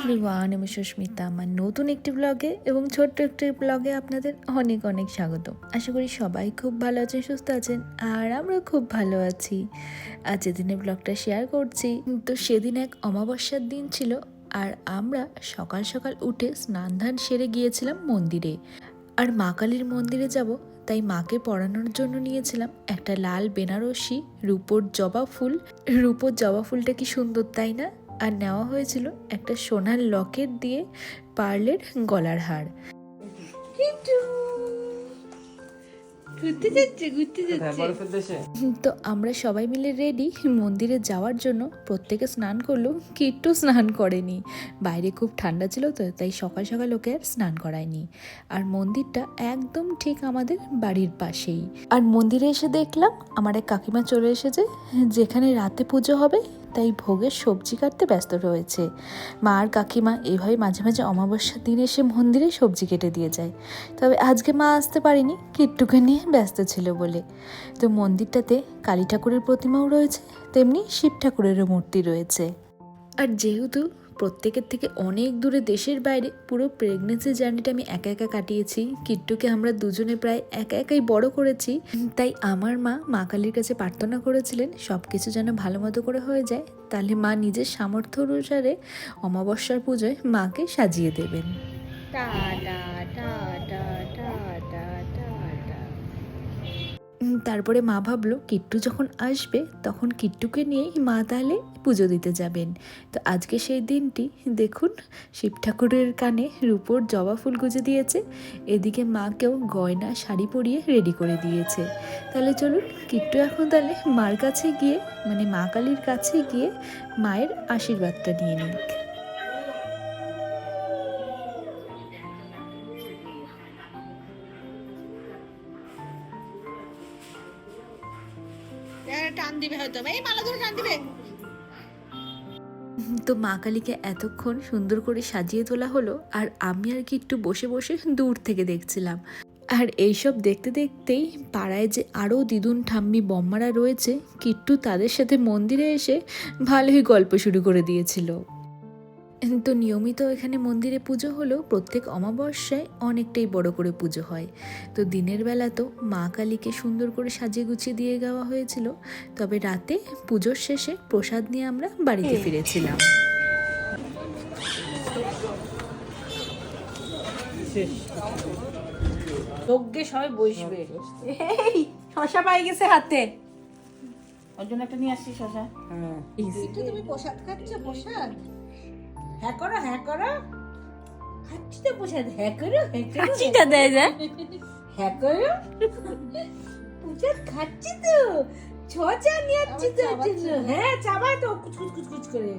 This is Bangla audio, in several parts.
এভরিওয়ান আমি সুস্মিতা। আমার নতুন একটি ব্লগে এবং ছোট্ট একটি ব্লগে আপনাদের অনেক অনেক স্বাগত আশা করি সবাই খুব ভালো আছেন, সুস্থ আছেন, আর আমরা খুব ভালো আছি। আজ যেদিনে ব্লগটা শেয়ার করছি, তো সেদিন এক অমাবস্যার দিন ছিল, আর আমরা সকাল সকাল উঠে স্নান ধান সেরে গিয়েছিলাম মন্দিরে। আর মা কালীর মন্দিরে যাব, তাই মাকে পড়ানোর জন্য নিয়েছিলাম একটা লাল বেনারসি রূপোর জবা ফুল। রূপোর জবা ফুলটা কি সুন্দর, তাই না? আর নেওয়া হয়েছিল একটা সোনার লকেট দিয়ে পার্লের গলার হার। ঘুরতে যাচ্ছে ঘুরতে কোথায় যাচ্ছে। বরফের দেশে? তো আমরা সবাই মিলে রেডি মন্দিরে যাওয়ার জন্য। প্রত্যেকে স্নান করল কিট্টু স্নান করেনি। বাইরে খুব ঠান্ডা ছিল তো তাই সকাল সকাল ওকে আর স্নান করায়নি। আর মন্দিরটা একদম ঠিক আমাদের বাড়ির পাশেই। আর মন্দিরে এসে দেখলাম আমার এক কাকিমা চলে এসেছে যেখানে রাতে পুজো হবে। তাই ভোগের সবজি কাটতে ব্যস্ত রয়েছে। মা আর কাকিমা এভাবে মাঝে মাঝে অমাবস্যার দিন এসে মন্দিরে সবজি কেটে দিয়ে যায়। তবে আজকে মা আসতে পারেনি, কিট্টুকে নিয়ে ব্যস্ত ছিল বলে। তো মন্দিরটাতে কালী ঠাকুরের প্রতিমাও রয়েছে, তেমনি শিব ঠাকুরেরও মূর্তি রয়েছে। আর যেহেতু প্রত্যেকের থেকে অনেক দূরে দেশের বাইরে পুরো প্রেগনেন্সি জার্নিটা আমি একা একা কাটিয়েছি। কিট্টুকে আমরা দুজনে প্রায় একা একাই বড় করেছি। তাই আমার মা মা কালীর কাছে প্রার্থনা করেছিলেন সব কিছু যেন ভালো মতো করে হয়ে যায়। তাহলে মা নিজের সামর্থ্য অনুসারে অমাবস্যার পুজোয় মাকে সাজিয়ে দেবেন। টা টা টা টা তারপরে মা ভাবলো, কিট্টু যখন আসবে, তখন কিট্টুকে নিয়েই মা তাহলে পুজো দিতে যাবেন। তো আজকে সেই দিনটি, দেখুন, শিব ঠাকুরের কানে রূপোর জবা ফুল গুজে দিয়েছে। এদিকে মাকেও গয়না, শাড়ি পরিয়ে রেডি করে দিয়েছে। তাহলে চলুন, কিট্টু এখন তাহলে মার কাছে গিয়ে মানে মা কালীর কাছে গিয়ে মায়ের আশীর্বাদটা নিয়ে নিক। টান দিবে হয়তো। এই মালা ধরে টান দিবে। তো মা কালীকে এতক্ষণ সুন্দর করে সাজিয়ে তোলা হলো, আর আমি আর কি একটু বসে বসে দূর থেকে দেখছিলাম। আর এইসব দেখতে দেখতেই পাড়ায় যে আরও দিদুন ঠাম্মি বম্মারা রয়েছে, কিট্টু তাদের সাথে মন্দিরে এসে ভালোই গল্প শুরু করে দিয়েছিল। তো নিয়মিত এখানে মন্দিরে পুজো হলেও প্রত্যেক অমাবস্যায় অনেকটাই বড় করে পুজো হয়। তো দিনের বেলা তো মা কালীকে সুন্দর করে সাজিয়ে গুছিয়ে দিয়ে দেওয়া হয়েছিল। তবে রাতে পুজোর শেষে প্রসাদ নিয়ে আমরা বাড়িতে ফিরেছিলাম। যজ্ঞে সবাই বসবে। এই শশা পাই গেছে হাতে। ওর জন্য একটা নিয়ে আসছি শশা। হ্যাঁ। তুমি প্রসাদ খাচ্ছ প্রসাদ? হ্যাঁ করো হ্যাঁ করো। খাচ্ছি তো প্রসাদ হ্যাঁ করো হ্যাঁ করো হাঁচিটা দেয় যায় হ্যাঁ করো। প্রসাদ খাচ্ছি তো। ছচা নিয়ে যাচ্ছি তো। হ্যাঁ চাবাই তো। কুচ কুচ কুচ কুচ করে।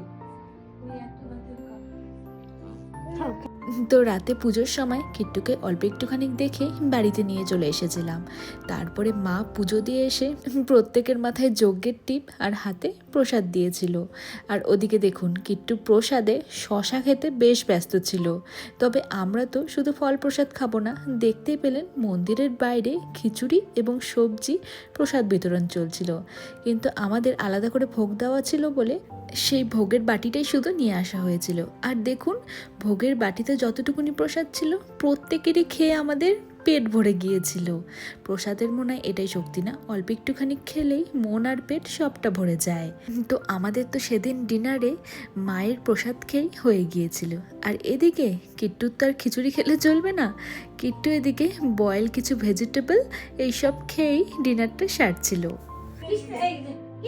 তো রাতে পুজোর সময় কিট্টুকে অল্প একটুখানি দেখে বাড়িতে নিয়ে চলে এসেছিলাম। তারপরে মা পুজো দিয়ে এসে প্রত্যেকের মাথায় যজ্ঞের টিপ আর হাতে প্রসাদ দিয়েছিল। আর ওদিকে দেখুন, কিট্টু প্রসাদে শশা খেতে বেশ ব্যস্ত ছিল। তবে আমরা তো শুধু ফল প্রসাদ খাব না, দেখতেই পেলেন মন্দিরের বাইরে খিচুড়ি এবং সবজি প্রসাদ বিতরণ চলছিল। কিন্তু আমাদের আলাদা করে ভোগ দেওয়া ছিল বলে সেই ভোগের বাটিটাই শুধু নিয়ে আসা হয়েছিল। আর দেখুন, ভোগের বাটিতে যতটুকুনি প্রসাদ ছিল, প্রত্যেকেরই খেয়ে আমাদের পেট ভরে গিয়েছিল। প্রসাদের মনে হয় এটাই শক্তি না, অল্প একটুখানি খেলেই মন আর পেট সবটা ভরে যায়। তো আমাদের তো সেদিন ডিনারে মায়ের প্রসাদ খেয়েই হয়ে গিয়েছিল। আর এদিকে কিট্টুর তো আর খিচুড়ি খেলে চলবে না, কিট্টু এদিকে বয়েল কিছু ভেজিটেবল এইসব খেয়েই ডিনারটা সারছিল।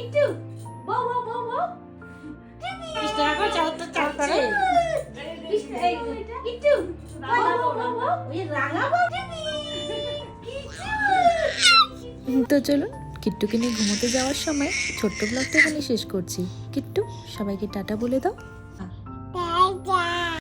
একটু তো তো চলুন, কিট্টুকে নিয়ে ঘুমোতে যাওয়ার সময় ছোট্ট ব্লগটা এখানে শেষ করছি। কিট্টু, সবাইকে টাটা বলে দাও।